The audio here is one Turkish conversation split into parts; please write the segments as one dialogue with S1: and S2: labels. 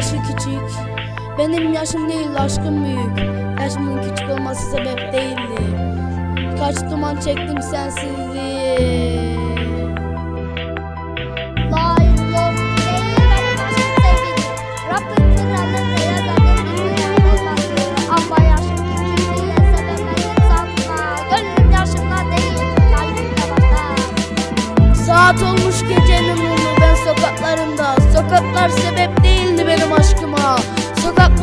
S1: yaşı küçük. Benim yaşım değil aşkım büyük. Yaşımın küçük olması sebep değildi. Kaç duman çektim sensizliği.
S2: Layık yok değil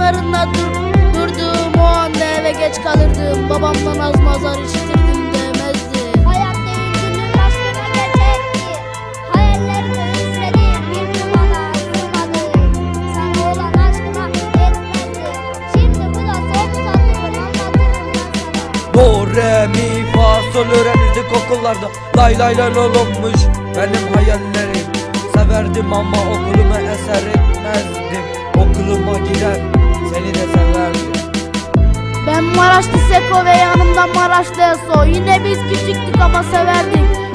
S1: Sokaklarında dur, durduğum o anda eve geç kalırdım. Babamdan az mazar işitirdim demezdi.
S2: Hayat değil günüm aşkına geçerdi. Hayallerimi üfledim bir numara sığmadım. Sana olan aşkıma yetmezdi. Şimdi bu da son sanırım anlatırım ben sana.
S3: Do, re, mi, fa, sol öğrenirdik okullarda Lay lay lay lol olmuş benim hayallerim Severdim ama okulumu eser etmezdim Okuluma gider seni de severdim
S1: Ben Maraşlı Seko ve yanımda Maraşlı Eso. Yine biz küçüktük ama severdik. Q8 rekor.